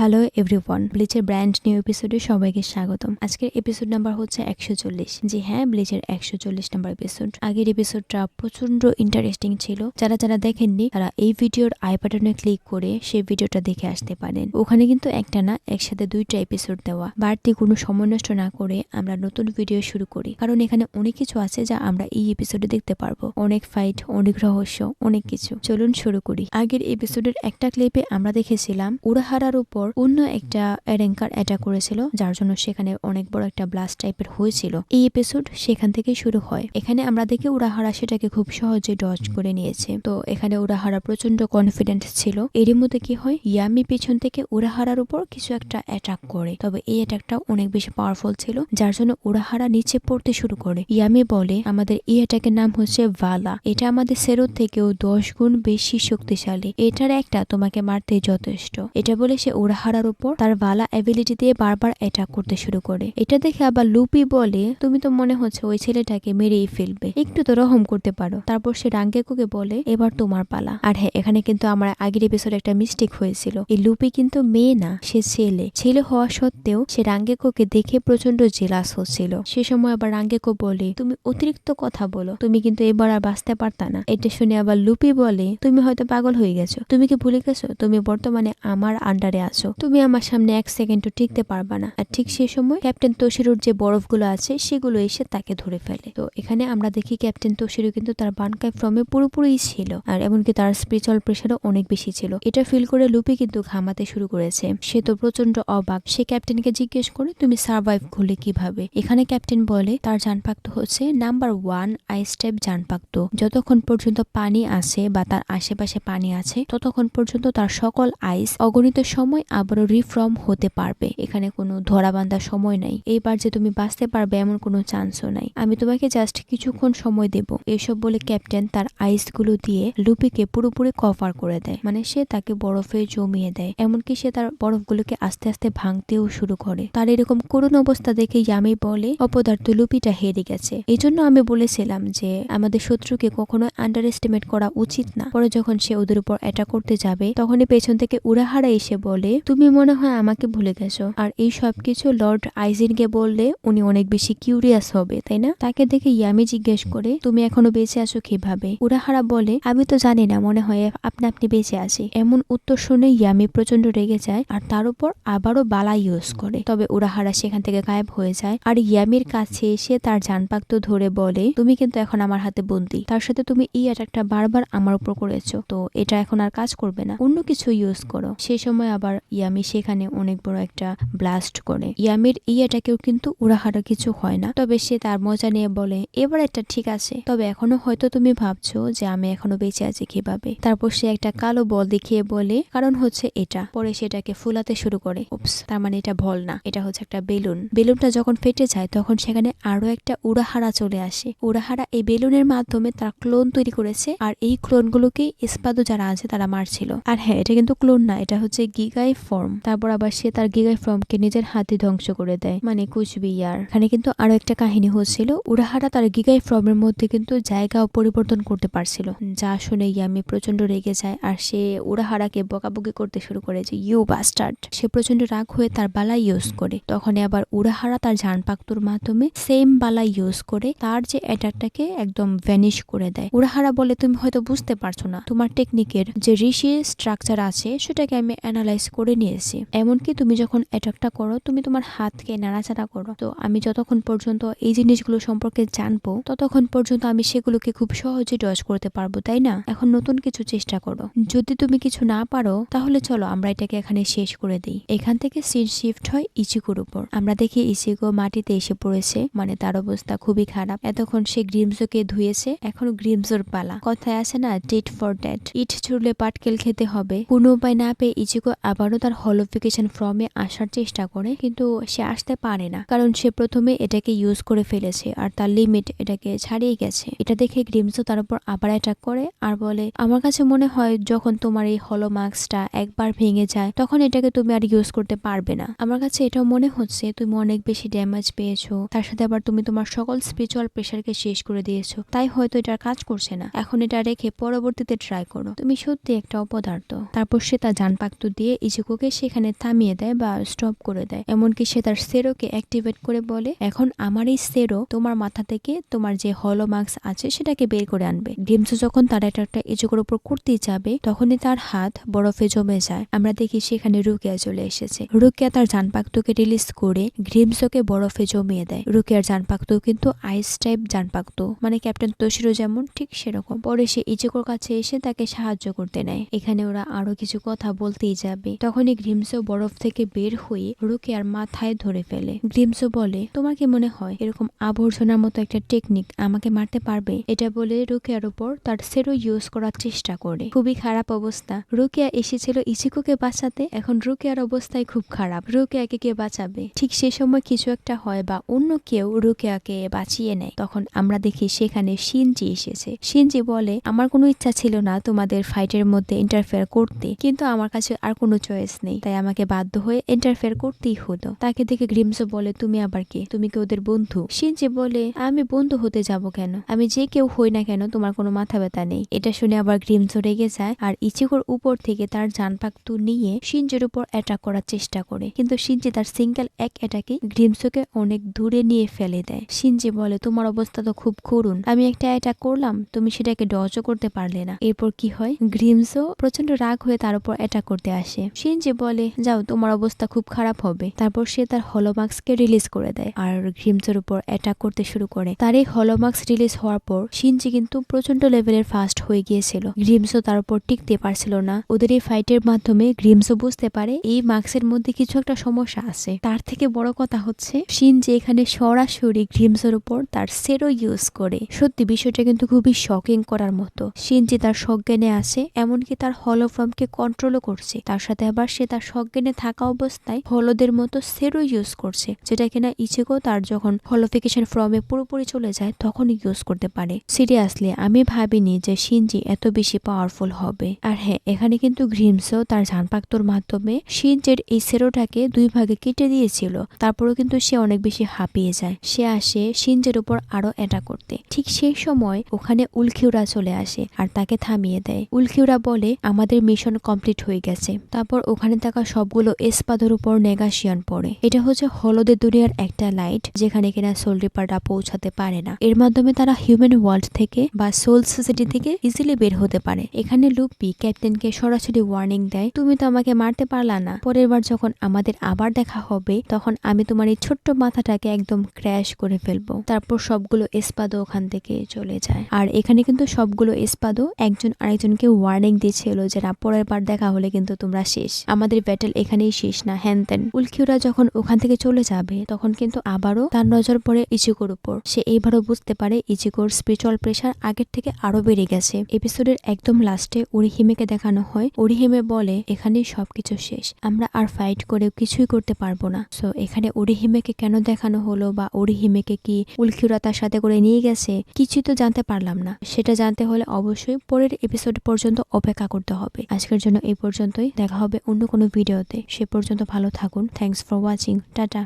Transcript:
Hello everyone ব্লিচের brand new এপিসোডে সবাইকে স্বাগতম। আজকের এপিসোড নাম্বার হচ্ছে একশো চল্লিশ। জি হ্যাঁ ব্লিচের একশো চল্লিশ নাম্বার এপিসোড আগের এপিসোডটা প্রচণ্ড ইন্টারেস্টিং ছিল। যারা যারা দেখেননি, তারা এই ভিডিওর আই বাটনে ক্লিক করে সেই ভিডিওটা দেখে আসতে পারেন। ওখানে কিন্তু একটা না, একসাথে দুইটা এপিসোড দেওয়া। বাড়তি কোনো সময় নষ্ট না করে আমরা নতুন ভিডিও শুরু করি। কারণ এখানে অনেক কিছু আছে যা আমরা এই এপিসোডে দেখতে পারব। অনেক ফাইট অনেক রহস্য, অনেক কিছু। চলুন শুরু করি। আগের এপিসোডের একটা ক্লিপে আমরা দেখেছিলাম, উড়াহারার উপর অন্য একটা অ্যারেঙ্কার অ্যাটাক করেছিল যার জন্য সেখানে অনেক বড় একটা ব্লাস্ট টাইপের হয়েছিল। এই এপিসোড সেখান থেকে শুরু হয়। এখানে আমরা দেখি উড়াহারা সেটাকে খুব সহজে ডজ করে নিয়েছে। তো এখানে উড়াহারা প্রচণ্ড কনফিডেন্ট ছিল। এরই মধ্যে কি হয়? ইয়ামি পিছন থেকে উড়াহারার উপর কিছু একটা অ্যাটাক করে। তবে এই অ্যাটাকটা অনেক বেশি পাওয়ারফুল ছিল যার জন্য উড়াহারা নিচে পড়তে শুরু করে। ইয়ামি বলে আমাদের এই অ্যাটাকের নাম হচ্ছে ভালা। এটা আমাদের সেরোর থেকেও দশ গুণ বেশি শক্তিশালী। এটার একটা তোমাকে মারতে যথেষ্ট। এটা বলে সে উড়াহারার উপর তার ভালা অ্যাবিলিটি দিয়ে বারবার অ্যাটাক করতে শুরু করে। এটা দেখে আবার লুপি বলে, তুমি তো মনে হচ্ছে ওই ছেলেটাকে মেরেই ফেলবে। একটু তো রহম করতে পারো। তারপর সে রাঙ্গেকুকে বলে, এবার তোমার পালা। আর হ্যাঁ এখানে কিন্তু আমার আগের এপিসোডে একটা মিস্টেক হয়েছিল। এই লুপি কিন্তু মেয়ে না, সে ছেলে। ছেলে হওয়া সত্ত্বেও সে রাঙ্গেকোকে দেখে প্রচণ্ড জেলাস হচ্ছিল। সে সময় আবার রাঙ্গেকো বলে, তুমি অতিরিক্ত কথা বলো। তুমি কিন্তু এবার আর বাঁচতে পারতা না। এটা শুনে আবার লুপি বলে, তুমি হয়তো পাগল হয়ে গেছো। তুমি কি ভুলে গেছো? তুমি বর্তমানে আমার আন্ডারে আছো। তুমি আমার সামনে এক সেকেন্ডও টিকতে পারবা না। আর ঠিক সেই সময় ক্যাপ্টেন তোশিরুর যে বরফগুলো আছে, সেগুলো এসে তাকে ধরে ফেলে। তো এখানে আমরা দেখি ক্যাপ্টেন তোশিরু কিন্তু তার বানকায় ফ্রমে পুরোপুরি ছিল। আর এমনকি তার স্পিরিচুয়াল প্রেশারও অনেক বেশি ছিল। এটা ফিল করে লুপি কিন্তু ঘামাতে শুরু করেছে। সে তো প্রচণ্ড অবাক। সে ক্যাপ্টেনকে জিজ্ঞেস করে, তুমি সার্ভাইভ করলে কীভাবে? এখানে ক্যাপ্টেন বলে, তার জানপাক্ত হচ্ছে নাম্বার ওয়ান আইস টাইপ জানপাক্ত। যতক্ষণ পর্যন্ত পানি আছে বা তার আশেপাশে পানি আছে, ততক্ষণ পর্যন্ত তার সকল আইস অগণিত সময় আবারও রিফর্ম হতে পারবে। এখানে কোনো ধরা বাঁধার সময় নাই। এইবার যে তুমি বাঁচতে পারবে এমন কোনো চান্সও নাই। আমি তোমাকে জাস্ট কিছুক্ষণ সময় দেব। এসব বলে ক্যাপ্টেন তার আইসগুলো দিয়ে লুপিকে পুরোপুরি কভার করে দেয়। মানে সে তাকে বরফে জমিয়ে দেয়। এমনকি সে তার বরফগুলোকে আস্তে আস্তে ভাঙতেও শুরু করে। তার এরকম করুণ অবস্থা দেখে ইয়ামি বলে, অপদার্থ লুপিটা হেরে গেছে। এই জন্য আমি বলেছিলাম যে, আমাদের শত্রুকে কখনো আন্ডার এস্টিমেট করা উচিত না। পরে যখন সে ওদের উপর অ্যাটাক করতে যাবে, তখনই পেছন থেকে উড়াহারা এসে বলে তুমি মনে হয় আমাকে ভুলে গেছো। আর এই সব কিছু লর্ড আইজিনকে বললে উনি অনেক বেশি কিউরিয়াস হবে, তাই না? তাকে দেখে ইয়ামি জিজ্ঞেস করে, তুমি এখনও বেঁচে আছো কীভাবে? উড়াহারা বলে, আমি তো জানি না, মনে হয় আপনি আপনি বেঁচে আছি। এমন উত্তর শুনে ইয়ামি প্রচণ্ড রেগে যায় আর তার উপর আবারও বালা ইউজ করে। তবে উড়াহারা সেখান থেকে গায়েব হয়ে যায় আর ইয়ামির কাছে এসে তার জানপাক্ত ধরে বলে, তুমি কিন্তু এখন আমার হাতে বন্দি। তার সাথে তুমি এই অ্যাটাকটা বারবার আমার উপর করেছ। তো এটা এখন আর কাজ করবে না। অন্য কিছু ইউজ করো। সেই সময় আবার ইয়ামি সেখানে অনেক বড় একটা ব্লাস্ট করে। ইয়ামির এই অ্যাটাকেও কিন্তু উড়াহারা কিছু হয় না। তবে সে তার মজা নিয়ে বলে, এবার এটা ঠিক আছে। তবে এখনও হয়তো তুমি ভাবছ যে আমি এখনও বেঁচে আছি কীভাবে? তারপর সে একটা কালো বল দেখিয়ে বলে, কারণ হচ্ছে এটা। পরে সেটাকে ফুলাতে শুরু করে। উপস তার মানে এটা ভল না, এটা হচ্ছে একটা বেলুন। বেলুনটা যখন ফেটে যায়, তখন সেখানে আরও একটা উড়াহারা চলে আসে। উড়াহারা এই বেলুনের মাধ্যমে তার ক্লোন তৈরি করেছে, আর এই ক্লোনগুলোকে ইস্পাদু যারা আছে তারা মারছিল। আর হ্যাঁ এটা কিন্তু ক্লোন না, এটা হচ্ছে গিগাই ফর্ম তারপর আবার সে তার গিগাই ফর্মকে নিজের হাতে ধ্বংস করে দেয় মানে কুচবিয়ার এখানে কিন্তু আরও একটা কাহিনী হচ্ছিল, উড়াহারা তার গিগাই ফর্মের মধ্যে কিন্তু জায়গাও পরিবর্তন করতে পারছিল। যা শুনে ইয়ামি প্রচণ্ড রেগে যায়, আর সে উড়াহারাকে বকাবকি করতে শুরু করে যে ইউ বাস্টার্ড সে প্রচণ্ড রাগ হয়ে তার বালা ইউজ করে। তখন আবার উড়াহারা তার জানপাক্তুর মাধ্যমে সেম বালা ইউজ করে তার যে অ্যাটাকটাকে একদম ভ্যানিশ করে দেয়। উড়াহারা বলে, তুমি হয়তো বুঝতে পারছ না। তোমার টেকনিকের যে ঋষি স্ট্রাকচার আছে, সেটাকে আমি অ্যানালাইজ করে নিয়েছি। এমনকি তুমি যখন অ্যাটাকটা করো, তুমি তোমার হাতকে নাড়াচাড়া করো। তো আমি যতক্ষণ পর্যন্ত এই জিনিসগুলো সম্পর্কে জানব, ততক্ষণ পর্যন্ত আমি সেগুলোকে খুব সহজে ডজ করতে পারব, তাই না? এখন নতুন কিছু চেষ্টা করো। যদি তুমি কিছু না পারো, তাহলে চলো আমরা এটাকে এখানে শেষ করে দিই। এখান থেকে সিন শিফট হয় ইচিকুর উপর। আমরা দেখি ইচিকো মাটিতে এসে পড়েছে মানে তার অবস্থা খুবই খারাপ। এতক্ষণ সে গ্রিমজোকে ধুয়েছে, এখন গ্রিমজোর পালা। কথায় আছে না ডেট ফর ডেট ইট ছুড়লে পাটকেল খেতে হবে। কোনো উপায় না পেয়ে ইচিকো আবারও তার হলোফিকেশন ফর্মে আসার চেষ্টা করে, কিন্তু সে আসতে পারে না। কারণ সে প্রথমে এটাকে ইউজ করে ফেলেছে, আর তার লিমিট এটাকে ছাড়িয়ে গেছে। এটা দেখে গ্রিমসও তার উপর আবার অ্যাটাক করে, আর বলে, আমার কাছে মনে হয় যখন তোমার এই হলো মার্কসটা একবার ভেঙে যায়, তখন এটাকে তুমি আর ইউজ করতে পারবে না। আমার কাছে এটাও মনে হচ্ছে, তুমি অনেক বেশি ড্যামেজ পেয়েছ। তার সাথে আবার তুমি তোমার সকল স্পিরিচুয়াল প্রেশারকে শেষ করে দিয়েছ। তাই হয়তো এটার কাজ করছে না। এখন এটা রেখে পরবর্তীতে ট্রাই করো। তুমি সত্যি একটা অপদার্থ। তারপর সে তার জানপাক্ত দিয়ে ইচিকো ইচিকোকে সেখানে থামিয়ে দেয় বা স্টপ করে দেয়। এমনকি সে তার সেরোকে অ্যাক্টিভেট করে বলে, এখন আমার এই সেরো তোমার মাথা থেকে তোমার যে হলো মার্কস আছে সেটাকে বের করে আনবে। গ্রিমসো যখন তার একটা ইচিকোর উপর করতে যাবে, তখনই তার হাত বরফে জমে যায়। আমরা দেখি সেখানে রুকিয়া চলে এসেছে। রুকিয়া তার জানপাক্তকে রিলিজ করে গ্রিমসোকে বরফে জমিয়ে দেয়। রুকিয়ার জানপাক্ত কিন্তু আইস টাইপ জানপাক্ত মানে ক্যাপ্টেন তোশিরো যেমন, ঠিক সেরকম। পরে সে ইচিকোর কাছে এসে তাকে সাহায্য করতে নেয়। এখানে ওরা আরও কিছু কথা বলতেই যাবে। তখনই গ্রিমসো বরফ থেকে বের হয়ে রুকিয়ার মাথায় ধরে ফেলে। গ্রিমসো বলে, তোমার কি মনে হয় এরকম আবর্জনার মতো একটা টেকনিক আমাকে মারতে পারবে? এটা বলে রুকিয়ার উপর তার সেরো ইউজ করার চেষ্টা করে। খুবই খারাপ অবস্থা। রুকিয়া এসেছিল ইচিকোকে বাঁচাতে। এখন রুকিয়ার অবস্থায় খুব খারাপ। রুকিয়াকে কে বাঁচাবে? ঠিক সে সময় কিছু একটা হয় বা অন্য কেউ রুকিয়াকে বাঁচিয়ে নেয়। তখন আমরা দেখি সেখানে সিনজি এসেছে। সিনজি বলে, আমার কোনো ইচ্ছা ছিল না তোমাদের ফাইটের মধ্যে ইন্টারফেয়ার করতে। কিন্তু আমার কাছে আর কোনো চয়েস নেই। তাই আমাকে বাধ্য হয়ে ইন্টারফেয়ার করতেই হতো তাকে দেখে গ্রিমসো বলে, তুমি আবার কে? তুমি কি ওদের বন্ধু? সিনজি বলে, আমি বন্ধু হতে যাব কেন? আমি যে কেউ হই না কেন, তোমার কোনো মাথা ব্যথা নেই। এটা শুনে আবার গ্রিমসো রেগে যায় আর ইচিকোর উপর থেকে তার জানপাক্তু নিয়ে সিনজির উপর অ্যাটাক করার চেষ্টা করে। কিন্তু সিনজি তার সিঙ্গেল এক অ্যাটাকে গ্রিমসোকে অনেক দূরে নিয়ে ফেলে দেয়। সিনজি বলে, তোমার অবস্থা তো খুব করুন আমি একটা অ্যাটাক করলাম, তুমি সেটাকে ডজও করতে পারলে না। এরপর কি হয়? গ্রিমসো প্রচণ্ড রাগ হয়ে তার উপর অ্যাটাক করতে আসে। সিনজি বলে, যাও, তোমার অবস্থা খুব খারাপ হবে। তারপর সে তার হলোমার্কসকে রিলিজ করে দেয় আর গ্রিমসোর উপর অ্যাটাক করতে শুরু করে। তার এই হলোমার্কস রিলিজ হওয়ার পর সিনজি কিন্তু প্রচণ্ড লেভেলের ফাস্ট হয়ে গিয়েছিল। গ্রিমসো তার উপর টিকতে পারছিল না। ওদের এই ফাইটের মাধ্যমে গ্রিমসো বুঝতে পারে এই মার্কসের মধ্যে কিছু একটা সমস্যা আছে। তার থেকে বড় কথা হচ্ছে সিনজি এখানে সরাসরি গ্রিমসোর উপর তার সেরো ইউজ করে। সত্যি, বিষয়টা কিন্তু খুবই শকিং করার মতো। সিনজি তার সজ্ঞানে আসে এমনকি তার হলোফর্মকে কন্ট্রোলও করছে। তার সাথে আবার সে তার সজ্ঞানে থাকা অবস্থায় হলদের মতো সেরো ইউজ করছে, যেটা কিনা ইচিকো তার যখন হলোফিকেশন ফর্মে পুরোপুরি চলে যায় তখন ইউজ করতে পারে। সিরিয়াসলি আমি ভাবিনি যে সিনজি এত বেশি পাওয়ারফুল হবে। আর হ্যাঁ এখানে কিন্তু গ্রিমসও তার জানপাক্তর মাধ্যমে সিনজের এই সেরোটাকে দুই ভাগে কেটে দিয়েছিল, তারপরেও কিন্তু সে অনেক বেশি হাঁপিয়ে যায়। সে আসে সিনজের উপর আরও অ্যাটাক করতে। ঠিক সেই সময় ওখানে উলখিউরা চলে আসে আর তাকে থামিয়ে দেয়। উলখিউরা বলে, আমাদের মিশন কমপ্লিট হয়ে গেছে। তারপর ওখানে থাকা সবগুলো এসপাদের উপর নেগাশিয়ান পড়ে। এটা হচ্ছে হলদের দুনিয়ার একটা লাইট যেখানে কিনা সোল রিপাররা পৌঁছাতে পারে না। এর মাধ্যমে তারা হিউম্যান ওয়ার্ল্ড থেকে বা সোল সোসাইটি থেকে ইজিলি বের হতে পারে। এখানে লুপি ক্যাপ্টেনকে সরাসরি ওয়ার্নিং দেয়, তুমি তো আমাকে মারতে পারলা না। পরের বার যখন আমাদের আবার দেখা হবে, তখন আমি তোমার এই ছোট্ট মাথাটাকে একদম ক্র্যাশ করে ফেলব। তারপর সবগুলো এসপাদও ওখান থেকে চলে যায়। আর এখানে কিন্তু সবগুলো এসপাদও একজন আরেকজনকে ওয়ার্নিং দিয়েছিল যে না, পরের বার দেখা হলে কিন্তু তোমরা শেষ। আমাদের ব্যাটেল এখানেই শেষ না। হ্যান তেন উল্কিউরা যখন ওখান থেকে চলে যাবে, তখন কিন্তু আবারও তার নজর পড়ে ইচিকোর উপর। সে এইবারও বুঝতে পারে ইচিকোর স্পিরিচুয়াল প্রেশার আগের থেকে আরও বেড়ে গেছে। এপিসোডের একদম লাস্টে ওরিহিমেকে দেখানো হয়। ওরিহিমে বলে, এখানেই সবকিছু শেষ। আমরা আর ফাইট করে কিছুই করতে পারব না। সো এখানে ওরিহিমেকে কেন দেখানো হলো বা ওরিহিমেকে কি উল্কিউরা তার সাথে করে নিয়ে গেছে, কিছুই তো জানতে পারলাম না। সেটা জানতে হলে অবশ্যই পরের এপিসোড পর্যন্ত অপেক্ষা করতে হবে। আজকের জন্য এই পর্যন্তই। দেখা হবে অন্য কোনো ভিডিওতে সে পর্যন্ত ভালো থাকুন। Thanks for watching tata.